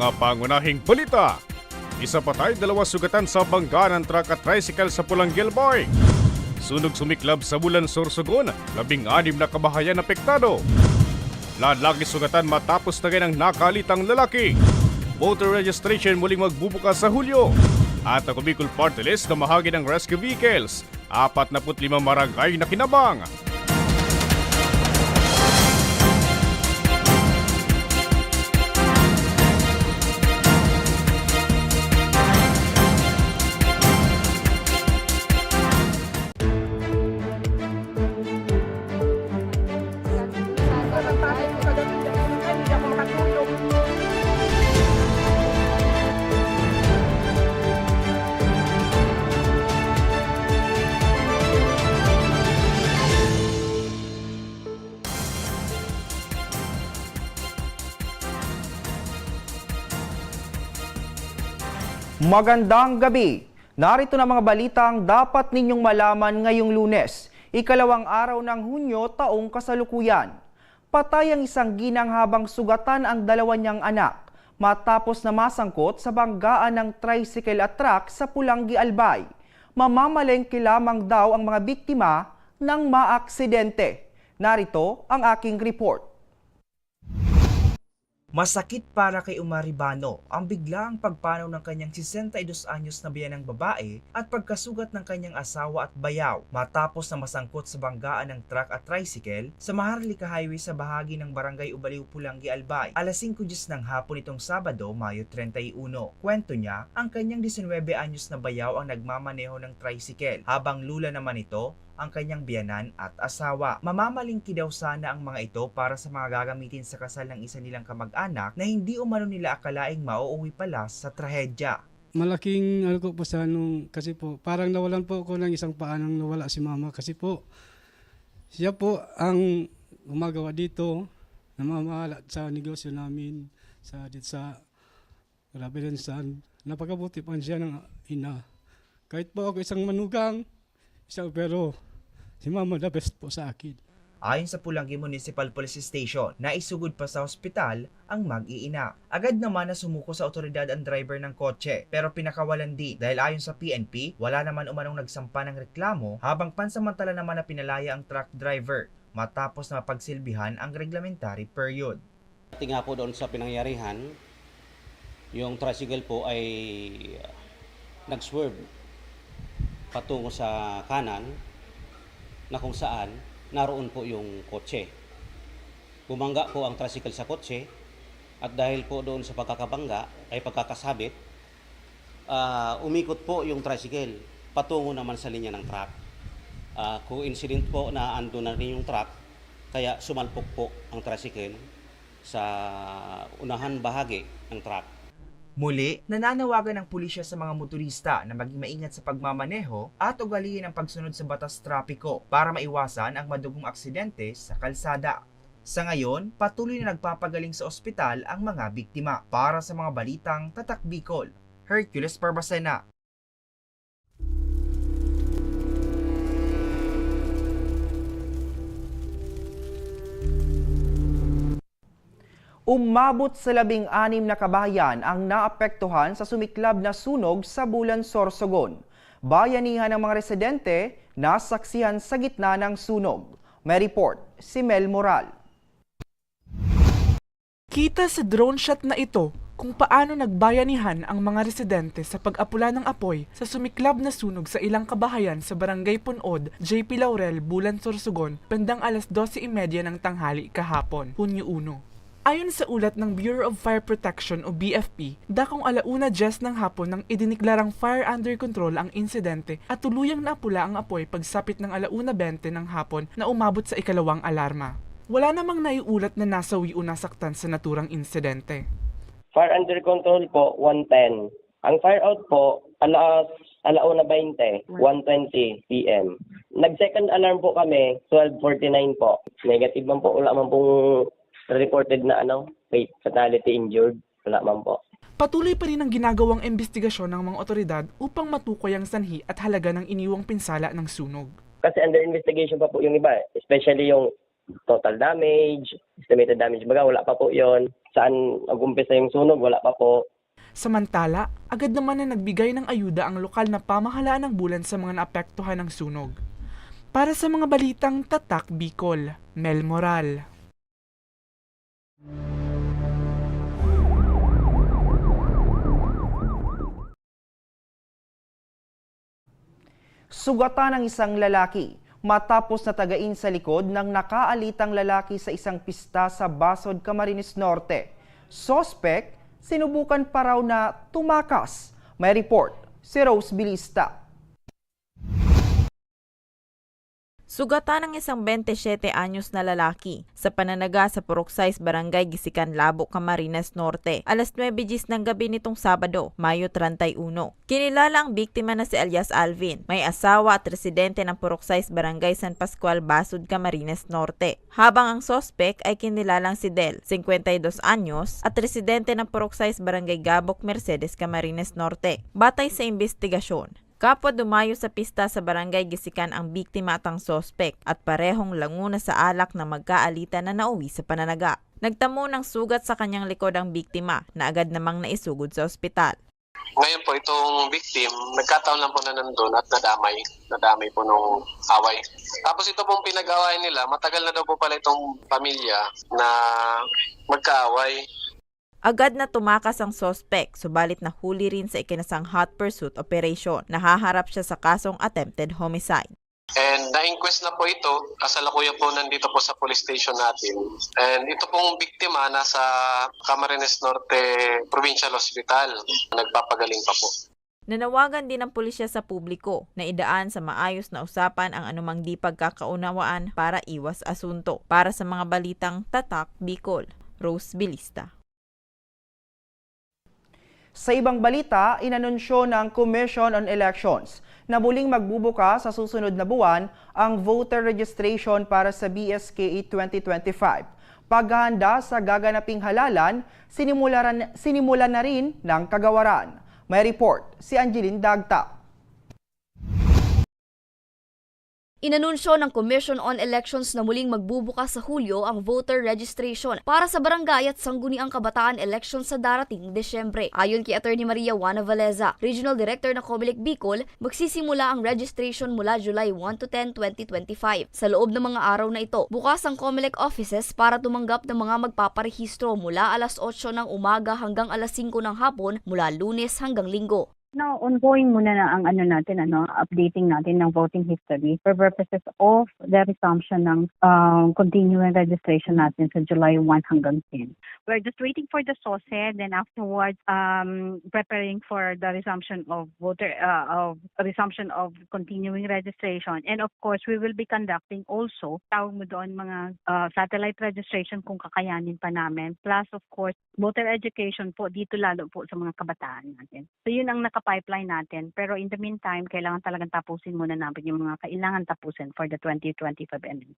mga pangunahing balita. Isa patay, dalawa sugatan sa bangga ng truck at tricycle sa Pulang Gilboy. Sunog sumiklab sa Bulan Sorsogon, labing anim na kabahayan apektado. Lalaki sugatan matapos tagay ng nakalitang lalaki. Voter registration muling magbubukas sa Hulyo. At ang Bicol Party List na mahagi ng rescue vehicles. 45 marangay na kinabang. Magandang gabi. Narito na mga balitang dapat ninyong malaman ngayong lunes, ikalawang araw ng Hunyo taong kasalukuyan. Patay ang isang ginang habang sugatan ang dalawa niyang anak matapos na masangkot sa banggaan ng tricycle at truck sa Pulanggi Albay. Mamamalengke lamang daw ang mga biktima ng maaksidente. Narito ang aking report. Masakit para kay Umaribano ang biglaang pagpanaw ng kanyang 62 anyos na biyanang babae at pagkasugat ng kanyang asawa at bayaw matapos na masangkot sa banggaan ng truck at tricycle sa Maharlika Highway sa bahagi ng Barangay Ubaliw Pulangi Albay alas 5.10 ng hapon itong Sabado, Mayo 31. Kwento niya, ang kanyang 19 anyos na bayaw ang nagmamaneho ng tricycle habang lula naman ito ang kanyang biyanan at asawa. Mamamalingki daw sana ang mga ito para sa mga gagamitin sa kasal ng isa nilang kamag-anak na hindi umano nila akalaing mauuwi pala sa trahedya. malaking ano po sa nung kasi po parang nawalan po ako ng isang paa nang nawala si mama kasi po siya po ang gumagawa dito namamahala sa negosyo namin sa dito sa Rabilensan napakabuti pa siya ng ina kahit po ako isang manugang isang pero si mama the best po sa akin Ayon sa Pulangi Municipal Police Station, naisugod pa sa ospital ang mag-iina. Agad naman na sumuko sa otoridad ang driver ng kotse pero pinakawalan din dahil ayon sa PNP, wala naman umanong nagsampa ng reklamo habang pansamantala naman na pinalaya ang truck driver matapos na mapagsilbihan ang reglementary period. Pati nga po doon sa pinangyarihan, yung tricycle po ay uh, nag-swerve patungo sa kanan na kung saan naroon po yung kotse. Bumangga po ang tricycle sa kotse at dahil po doon sa pagkakabangga ay pagkakasabit, ah, umikot po yung tricycle patungo naman sa linya ng truck. Ah, coincident po na ando na rin yung truck kaya sumalpok po ang tricycle sa unahan bahagi ng truck. Muli, nananawagan ng pulisya sa mga motorista na maging maingat sa pagmamaneho at ugaliin ang pagsunod sa batas trapiko para maiwasan ang madugong aksidente sa kalsada. Sa ngayon, patuloy na nagpapagaling sa ospital ang mga biktima para sa mga balitang Tatak Bicol. Hercules Barbacena, Umabot sa labing anim na kabayan ang naapektuhan sa sumiklab na sunog sa Bulan Sorsogon. Bayanihan ng mga residente na saksihan sa gitna ng sunog. May report si Mel Moral. Kita sa drone shot na ito kung paano nagbayanihan ang mga residente sa pag-apula ng apoy sa sumiklab na sunog sa ilang kabahayan sa Barangay Punod, JP Laurel, Bulan Sorsogon, pendang alas 12.30 ng tanghali kahapon, Hunyo 1. Ayon sa ulat ng Bureau of Fire Protection o BFP, dakong alauna Jess ng hapon nang idiniklarang fire under control ang insidente at tuluyang naapula ang apoy pagsapit ng alauna 20 ng hapon na umabot sa ikalawang alarma. Wala namang naiulat na nasawi o nasaktan sa naturang insidente. Fire under control po, 110. Ang fire out po, alas alauna 20, 1.20 p.m. Nag-second alarm po kami, 12.49 po. Negative man po, wala man pong reported na ano, wait, fatality injured. Wala man po. Patuloy pa rin ang ginagawang investigasyon ng mga otoridad upang matukoy ang sanhi at halaga ng iniwang pinsala ng sunog. Kasi under investigation pa po yung iba, eh. especially yung total damage, estimated damage. Baga, wala pa po yon Saan nag-umpisa yung sunog, wala pa po. Samantala, agad naman na nagbigay ng ayuda ang lokal na pamahalaan ng bulan sa mga naapektuhan ng sunog. Para sa mga balitang Tatak Bicol, Mel Moral. Sugatan ng isang lalaki matapos na tagain sa likod ng nakaalitang lalaki sa isang pista sa Basod, Camarines Norte. Sospek, sinubukan pa raw na tumakas. May report si Rose Bilista. Sugatan ng isang 27 anyos na lalaki sa pananaga sa Puruksais Barangay Gisikan Labo, Camarines Norte, alas 9 gis ng gabi nitong Sabado, Mayo 31. Kinilala ang biktima na si Elias Alvin, may asawa at residente ng Puruksais Barangay San Pascual, Basud, Camarines Norte. Habang ang sospek ay kinilalang si Del, 52 anyos, at residente ng Puruksais Barangay Gabok, Mercedes, Camarines Norte. Batay sa investigasyon, Kapwa dumayo sa pista sa barangay Gisikan ang biktima at ang sospek at parehong languna sa alak na magkaalitan na nauwi sa pananaga. Nagtamo ng sugat sa kanyang likod ang biktima na agad namang naisugod sa ospital. Ngayon po, itong victim, nagkataon lang po na nandun at nadamay. Nadamay po nung away. Tapos ito pong pinag-away nila, matagal na daw po pala itong pamilya na magkaaway. Agad na tumakas ang sospek, subalit nahuli rin sa ikinasang hot pursuit operation. Nahaharap siya sa kasong attempted homicide. And na-inquest na po ito, kasalukuyan po nandito po sa police station natin. And ito pong biktima nasa Camarines Norte Provincial Hospital. Nagpapagaling pa po. Nanawagan din ng pulisya sa publiko na idaan sa maayos na usapan ang anumang di pagkakaunawaan para iwas asunto. Para sa mga balitang Tatak Bicol, Rose Bilista. Sa ibang balita, inanunsyo ng Commission on Elections na muling magbubuka sa susunod na buwan ang voter registration para sa BSKE 2025. Paghahanda sa gaganaping halalan, sinimulan, sinimulan na rin ng kagawaran. May report si Angeline Dagta. Inanunsyo ng Commission on Elections na muling magbubukas sa Hulyo ang voter registration para sa barangay at sangguniang kabataan elections sa darating Desyembre. Ayon kay Attorney Maria Juana Valeza, Regional Director ng Comelec Bicol, magsisimula ang registration mula July 1 to 10, 2025. Sa loob ng mga araw na ito, bukas ang Comelec offices para tumanggap ng mga magpaparehistro mula alas 8 ng umaga hanggang alas 5 ng hapon mula lunes hanggang linggo. Now, ongoing muna na ang ano natin, ano, updating natin ng voting history for purposes of the resumption ng um, continuing registration natin sa July 1 hanggang 10. We're just waiting for the SOSE, then afterwards, um, preparing for the resumption of voter, uh, of resumption of continuing registration. And of course, we will be conducting also, tawag mo doon mga uh, satellite registration kung kakayanin pa namin. Plus, of course, voter education po dito lalo po sa mga kabataan natin. So yun ang naka-pipeline natin. Pero in the meantime, kailangan talagang tapusin muna natin yung mga kailangan tapusin for the 2025 NM.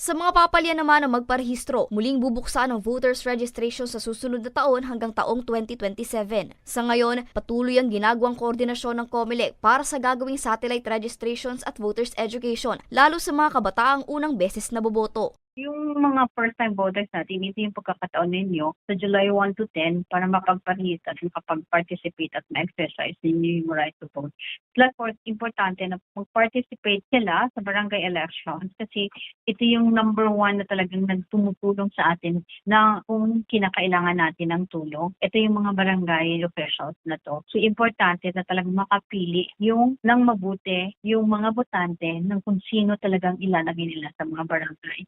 Sa mga papalya naman na magparehistro, muling bubuksan ang voters registration sa susunod na taon hanggang taong 2027. Sa ngayon, patuloy ang ginagawang koordinasyon ng COMELEC para sa gagawing satellite registrations at voters education, lalo sa mga kabataang unang beses na boboto. Yung mga first-time voters natin, ito yung pagkakataon ninyo sa July 1 to 10 para makapagparehist at makapag-participate at ma-exercise ninyo yung right to vote. Plus, for, importante na mag-participate sila sa barangay elections kasi ito yung number one na talagang nagtumutulong sa atin na kung kinakailangan natin ng tulong. Ito yung mga barangay officials na to. So, importante na talagang makapili yung nang mabuti yung mga botante ng kung sino talagang ilalagay nila sa mga barangay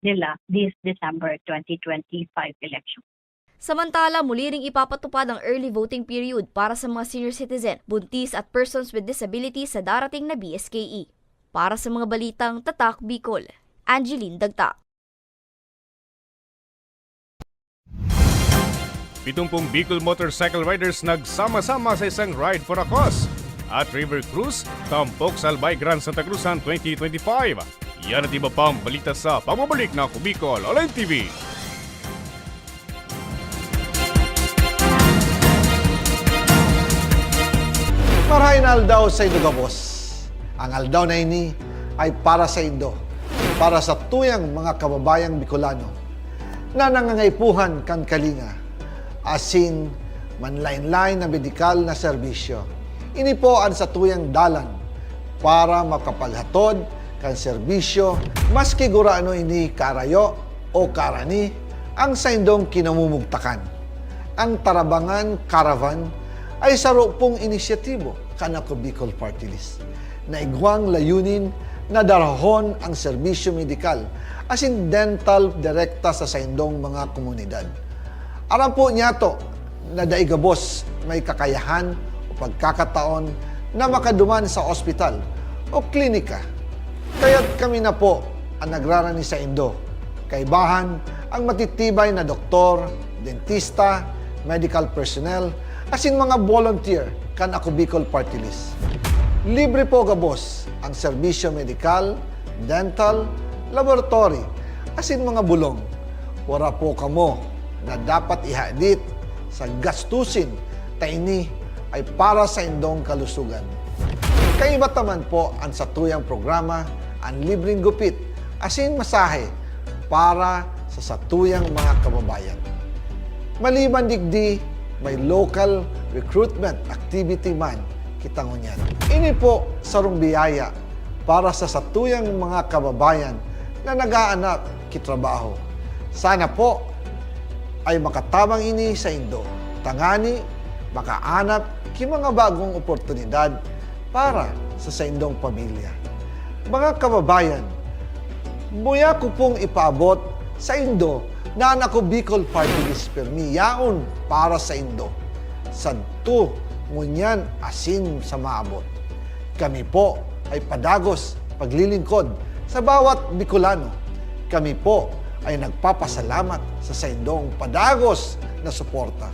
nila this December 2025 election. Samantala, muli ring ipapatupad ang early voting period para sa mga senior citizen, buntis at persons with disabilities sa darating na BSKE. Para sa mga balitang Tatak Bicol, Angeline Dagta. 70 Bicol Motorcycle Riders nagsama-sama sa isang ride for a cause at River Cruise, Tampok Salbay Grand Santa Cruzan 2025. Yan at iba pang balita sa pamabalik na Kubicol Online TV. Marahin aldaw sa Indo Gabos. Ang aldaw na ini ay para sa Indo. para sa tuyang mga kababayang Bicolano na nangangaipuhan kan kalinga asin manlain-lain na medikal na serbisyo. Ini po ang sa tuyang dalan para makapaghatod kan serbisyo maski guraano ini karayo o karani ang saindong kinamumugtakan. Ang Tarabangan Caravan ay saro pong inisyatibo kanako Bicol Party List na igwang layunin na darahon ang serbisyo medikal as in dental direkta sa saindong mga komunidad. Aram po niya to na daigabos may kakayahan o pagkakataon na makaduman sa ospital o klinika. Kaya't kami na po ang nagrarani sa Indo. Kaibahan ang matitibay na doktor, dentista, medical personnel, asin mga volunteer kan ako Bicol Party List. Libre po gabos ang serbisyo medikal, dental, laboratory, asin mga bulong. Wara po kamo na dapat ihadit sa gastusin taini ay para sa indong kalusugan. Kaiba taman po ang satuyang programa ang libreng gupit asin masahe para sa satuyang mga kababayan. Maliban digdi, may local recruitment activity man kitangunyan. Ini po sarong biyaya para sa satuyang mga kababayan na nag-aanap kitrabaho. Sana po ay makatabang ini sa Indo. Tangani, makaanap ki mga bagong oportunidad para sa saindong pamilya. Mga kababayan, Muya ko pong ipaabot sa Indo na nako Bicol Party List Permi yaon para sa Indo. Sadto ngunyan asin sa maabot. Kami po ay padagos paglilingkod sa bawat Bicolano. Kami po ay nagpapasalamat sa saindong padagos na suporta.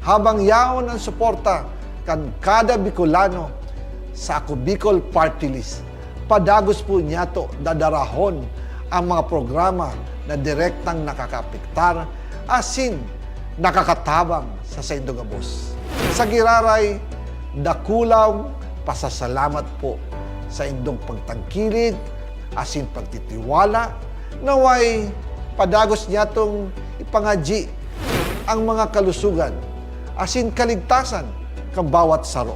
Habang yaon ang suporta kan kada Bicolano sa ako Bicol Party List, padagos po niya to dadarahon ang mga programa na direktang nakakapiktar asin nakakatabang sa Saindogabos. Sa Giraray, dakulaw pasasalamat po sa indong pagtangkilid asin pagtitiwala naway padagos niya tong ipangaji ang mga kalusugan asin kaligtasan kang bawat saro.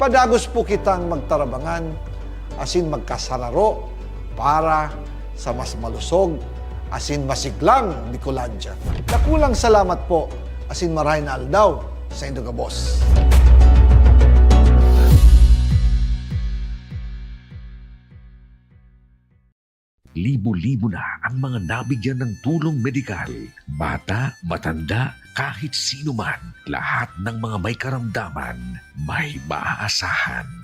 Padagos po kitang magtarabangan asin magkasararo para sa mas malusog asin masiglang Bicolandia. Nakulang salamat po asin maray na aldaw sa Indogabos. Libo-libo na ang mga nabigyan ng tulong medikal. Bata, matanda, kahit sino man, lahat ng mga may karamdaman, may maaasahan.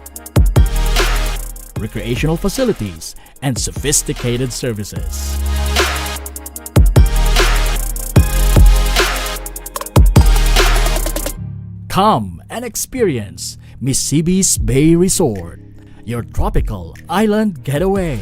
recreational facilities, and sophisticated services. Come and experience Mississippi's Bay Resort, your tropical island getaway.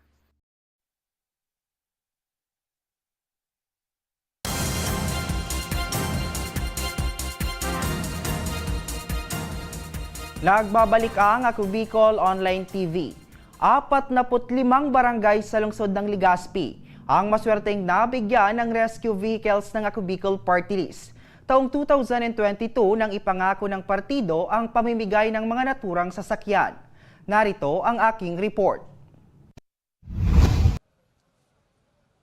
Nagbabalik ang Ako Online TV. Apat na limang barangay sa lungsod ng Ligaspi ang maswerteng nabigyan ng rescue vehicles ng Ako Party List. Taong 2022 nang ipangako ng partido ang pamimigay ng mga naturang sasakyan. Narito ang aking report.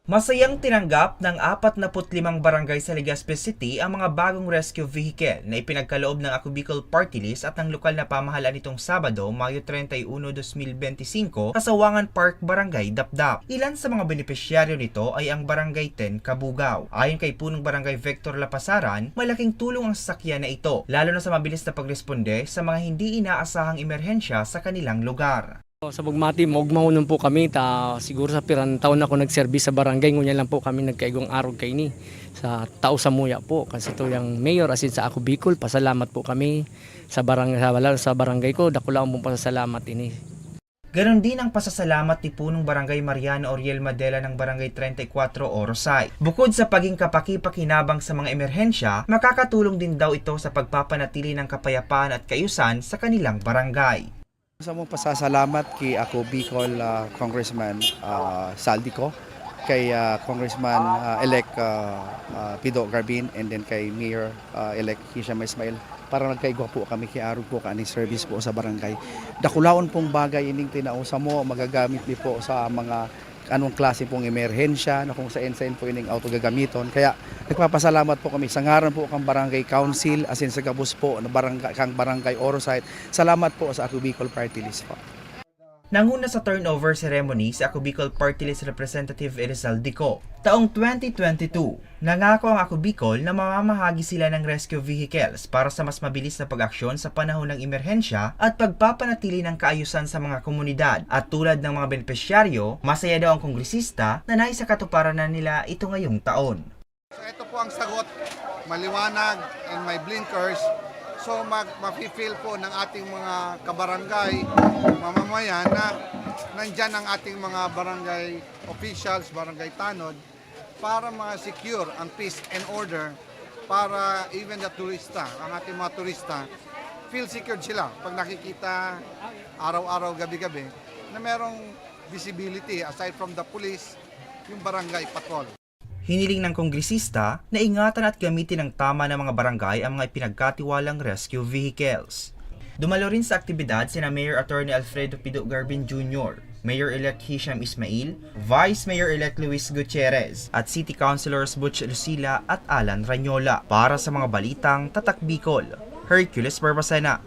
Masayang tinanggap ng 45 barangay sa Legazpi City ang mga bagong rescue vehicle na ipinagkaloob ng Ako Party List at ng lokal na pamahalaan nitong Sabado, Mayo 31, 2025 sa Sawangan Park, Barangay Dapdap. Ilan sa mga benepisyaryo nito ay ang Barangay 10 Kabugao. Ayon kay punong Barangay Vector Lapasaran, malaking tulong ang sasakyan na ito, lalo na sa mabilis na pagresponde sa mga hindi inaasahang emerhensya sa kanilang lugar. Sa Bugmati, mogmahunon po kami, ta, siguro sa pirang taon ako nagservis sa barangay, ngunya lang po kami nagkaigong araw kay ni sa tao sa muya po. Kasi to yung mayor asin sa ako Bicol, pasalamat po kami sa barangay, sa, sa barangay ko, dakula akong pasasalamat ini. Ganon din ang pasasalamat ni punong Barangay Mariano Oriel Madela ng Barangay 34 Orosay. Bukod sa paging kapaki-pakinabang sa mga emerhensya, makakatulong din daw ito sa pagpapanatili ng kapayapaan at kayusan sa kanilang barangay. Sa mong pasasalamat kay ako Bicol ah, Congressman uh, Saldico, kay ah, Congressman ah, elect ah, ah, Pido Garbin and then kay Mayor ah, elect Hisham Ismail para nagkaigwa po kami kay Arog po kaning service po sa barangay. Dakulaon pong bagay ining tinausa mo magagamit di po sa mga anong klase pong emerhensya na kung saan saan po ining auto gagamiton. Kaya nagpapasalamat po kami sa ngaran po kang Barangay Council asin sa Gabos po na barangay, kang Barangay Orosite. Salamat po sa Ako Bicol Party List po. Nanguna sa turnover ceremony si Ako Party List Representative Erizal Dico. Taong 2022, nangako ang Ako na mamamahagi sila ng rescue vehicles para sa mas mabilis na pag-aksyon sa panahon ng emerhensya at pagpapanatili ng kaayusan sa mga komunidad. At tulad ng mga benepisyaryo, masaya daw ang kongresista na naisa katuparan na nila ito ngayong taon. So ito po ang sagot, maliwanag and may blinkers. So mag mafe-feel po ng ating mga kabarangay, mamamayan na nandyan ang ating mga barangay officials, barangay tanod para ma-secure ang peace and order para even the turista, ang ating mga turista, feel secured sila pag nakikita araw-araw, gabi-gabi na merong visibility aside from the police, yung barangay patrol. Hiniling ng kongresista na ingatan at gamitin ng tama ng mga barangay ang mga ipinagkatiwalang rescue vehicles. Dumalo rin sa aktibidad sina Mayor Attorney Alfredo Pido Garbin Jr., Mayor-elect Hisham Ismail, Vice Mayor-elect Luis Gutierrez, at City Councilors Butch Lucila at Alan Ranyola para sa mga balitang Tatak Bicol. Hercules Barbacena.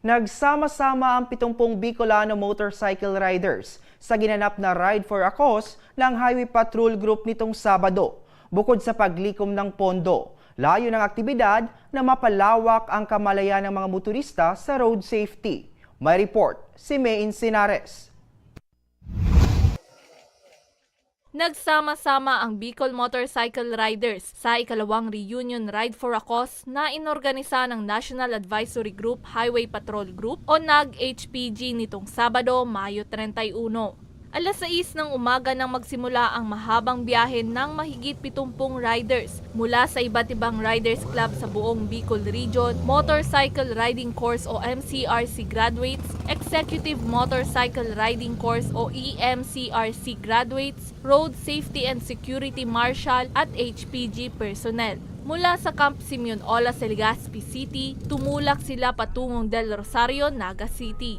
Nagsama-sama ang 70 Bicolano motorcycle riders sa ginanap na Ride for a Cause ng Highway Patrol Group nitong Sabado. Bukod sa paglikom ng pondo, layo ng aktibidad na mapalawak ang kamalayan ng mga motorista sa road safety. May report si May Insinares. Nagsama-sama ang Bicol Motorcycle Riders sa ikalawang reunion Ride for a Cause na inorganisa ng National Advisory Group Highway Patrol Group o NAG-HPG nitong Sabado, Mayo 31. Alas 6 ng umaga nang magsimula ang mahabang biyahe ng mahigit 70 riders mula sa iba't ibang riders club sa buong Bicol Region, Motorcycle Riding Course o MCRC graduates, Executive Motorcycle Riding Course o EMCRC graduates, Road Safety and Security Marshal at HPG personnel. Mula sa Camp Simeon Ola sa Legazpi City, tumulak sila patungong Del Rosario, Naga City.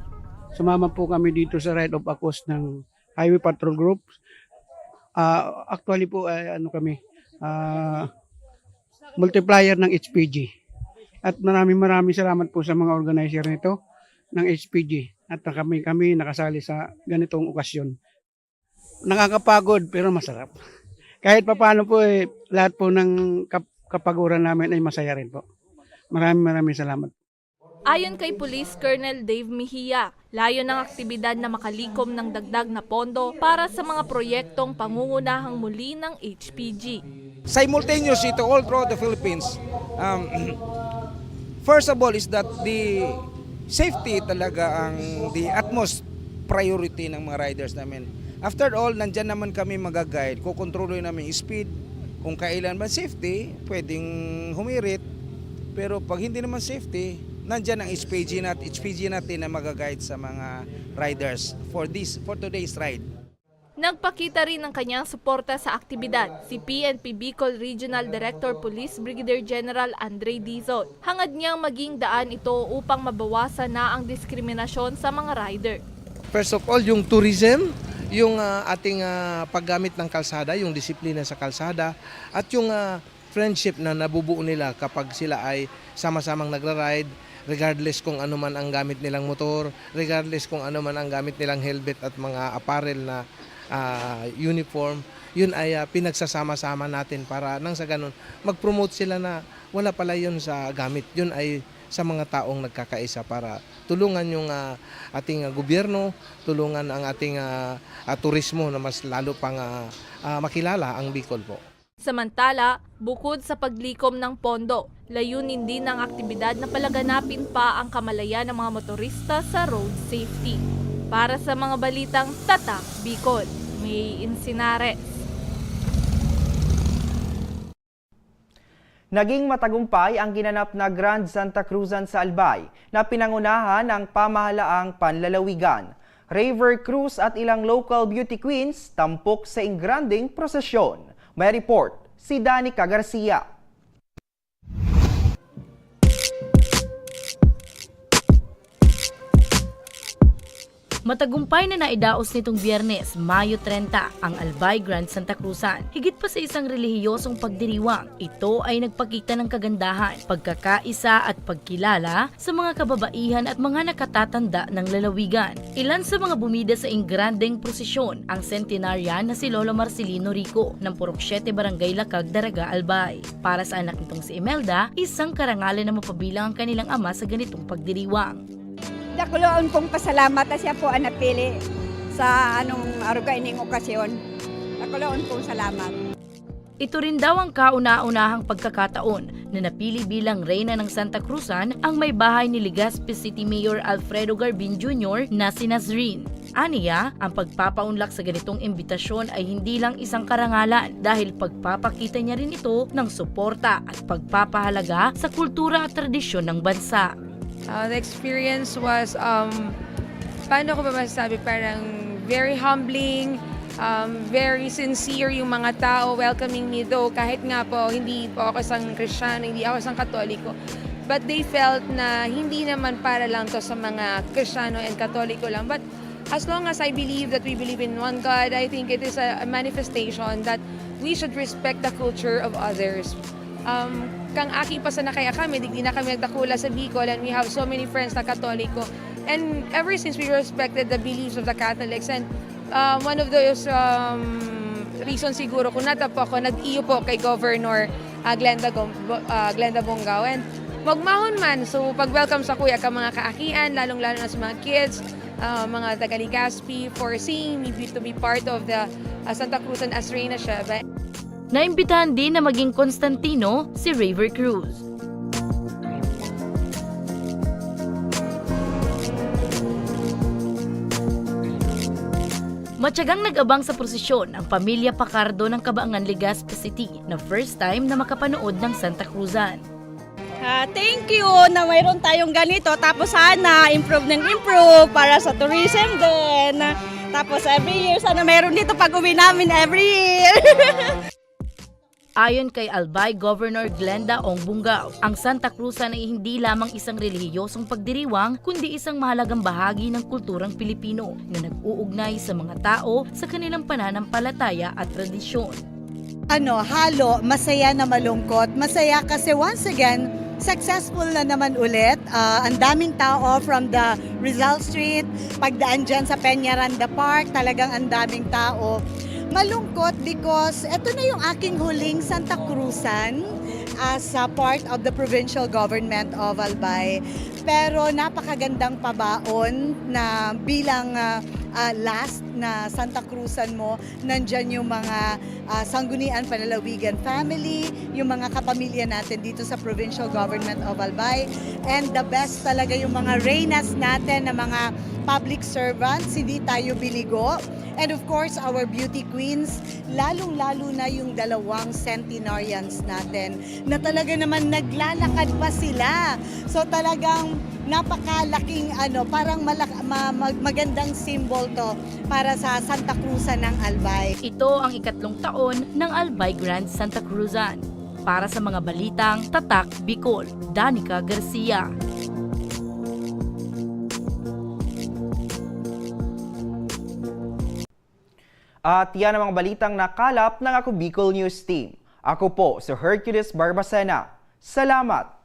Sumama po kami dito sa Ride of Acos ng Highway Patrol Group. Ah, actually po ay ano kami, ah, multiplier ng HPG. At maraming maraming salamat po sa mga organizer nito ng HPG. at kami kami nakasali sa ganitong okasyon. Nakakapagod pero masarap. Kahit papaano po eh, lahat po ng kap- kapaguran namin ay masaya rin po. Maraming maraming salamat. Ayon kay Police Colonel Dave Mejia, layo ng aktibidad na makalikom ng dagdag na pondo para sa mga proyektong pangungunahang muli ng HPG. simultaneously to all throughout the Philippines. Um, first of all is that the safety talaga ang the utmost priority ng mga riders namin. After all, nandyan naman kami mag-guide, kukontrolin namin speed, kung kailan man safety, pwedeng humirit. Pero pag hindi naman safety, nandyan ang HPG natin, HPG natin na mag-guide sa mga riders for this for today's ride. Nagpakita rin ng kanyang suporta sa aktibidad si PNP Bicol Regional Director Police Brigadier General Andre Dizon. Hangad niyang maging daan ito upang mabawasan na ang diskriminasyon sa mga rider. First of all, yung tourism, yung ah, ating ah, paggamit ng kalsada, yung disiplina sa kalsada, at yung ah, friendship na nabubuo nila kapag sila ay sama-samang nagra-ride, regardless kung ano man ang gamit nilang motor, regardless kung ano man ang gamit nilang helmet at mga apparel na ah, uniform, yun ay ah, pinagsasama-sama natin para nang sa ganun mag-promote sila na wala pala yun sa gamit. Yun ay sa mga taong nagkakaisa para tulungan yung ah, ating ah, gobyerno, tulungan ang ating ah, ah, turismo na mas lalo pang ah, ah, makilala ang Bicol po. Samantala, bukod sa paglikom ng pondo, layunin din ng aktibidad na palaganapin pa ang kamalayan ng mga motorista sa road safety. Para sa mga balitang Tatak Bicol, may Insinares. Naging matagumpay ang ginanap na Grand Santa Cruzan sa Albay na pinangunahan ng pamahalaang panlalawigan. Raver Cruz at ilang local beauty queens tampok sa ingranding prosesyon. May report si Danica Garcia. Matagumpay na naidaos nitong biyernes, Mayo 30, ang Albay Grand Santa Cruzan. Higit pa sa isang relihiyosong pagdiriwang, ito ay nagpakita ng kagandahan, pagkakaisa at pagkilala sa mga kababaihan at mga nakatatanda ng lalawigan. Ilan sa mga bumida sa ingrandeng prosesyon ang centenarian na si Lolo Marcelino Rico ng Purok 7 Barangay Lakag, Daraga, Albay. Para sa anak nitong si Imelda, isang karangalan na mapabilang ang kanilang ama sa ganitong pagdiriwang. Dakuloon kong pasalamat siya po ang napili sa anong aruga ining okasyon. Dakuloon kong salamat. Ito rin daw ang kauna-unahang pagkakataon na napili bilang reyna ng Santa Cruzan ang may bahay ni Legazpi City Mayor Alfredo Garbin Jr. na si Nazrin. Aniya, ang pagpapaunlak sa ganitong imbitasyon ay hindi lang isang karangalan dahil pagpapakita niya rin ito ng suporta at pagpapahalaga sa kultura at tradisyon ng bansa. Uh, the experience was, um, paano ko ba masasabi, parang very humbling, um, very sincere yung mga tao welcoming me though kahit nga po hindi po ako isang Kristiyano, hindi ako isang Katoliko. But they felt na hindi naman para lang to sa mga Kristiyano and Katoliko lang. But as long as I believe that we believe in one God, I think it is a, a manifestation that we should respect the culture of others. Um, kang aki pa sa nakaya kami, digdi na kami nagdakula sa Bicol and we have so many friends na Katoliko. And ever since we respected the beliefs of the Catholics and um, one of those um, reasons siguro kung nata po ako, nag-iyo po kay Governor uh, Glenda, Gom- uh, Glenda Bongao. And magmahon man, so pag-welcome sa kuya ka mga kaakian, lalong-lalo na sa mga kids, uh, mga taga Legazpi, for seeing me to be part of the uh, Santa Cruz and Asrena siya. Naimbitahan din na maging Constantino si Raver Cruz. Matyagang nag-abang sa prosesyon ang pamilya Pacardo ng Kabaangan Legazpi City na first time na makapanood ng Santa Cruzan. Ah, thank you na mayroon tayong ganito. Tapos sana improve ng improve para sa tourism din. Tapos every year, sana mayroon dito pag uwi namin every year. Ayon kay Albay Governor Glenda Ong Bungao, ang Santa Cruzan ay hindi lamang isang relihiyosong pagdiriwang kundi isang mahalagang bahagi ng kulturang Pilipino na nag-uugnay sa mga tao sa kanilang pananampalataya at tradisyon. Ano, halo, masaya na malungkot. Masaya kasi once again, successful na naman ulit. Ah, ang daming tao from the Rizal Street, pagdaan dyan sa Peñaranda Park, talagang ang daming tao. Malungkot because ito na yung aking huling Santa Cruzan as a part of the provincial government of Albay. Pero napakagandang pabaon na bilang ah, ah, last na Santa Cruzan mo, nandyan yung mga ah, Sanggunian Panalawigan family, yung mga kapamilya natin dito sa provincial government of Albay. And the best talaga yung mga reynas natin na mga public servants, hindi tayo biligo. And of course, our beauty queens, lalong-lalo na yung dalawang centenarians natin na talaga naman naglalakad pa sila. So talagang napakalaking ano, parang malak- ma- mag- magandang symbol to para sa Santa Cruzan ng Albay. Ito ang ikatlong taon ng Albay Grand Santa Cruzan. Para sa mga balitang Tatak Bicol, Danica Garcia. At yan ang mga balitang nakalap ng Ako Bicol News Team. Ako po si Hercules Barbacena. Salamat!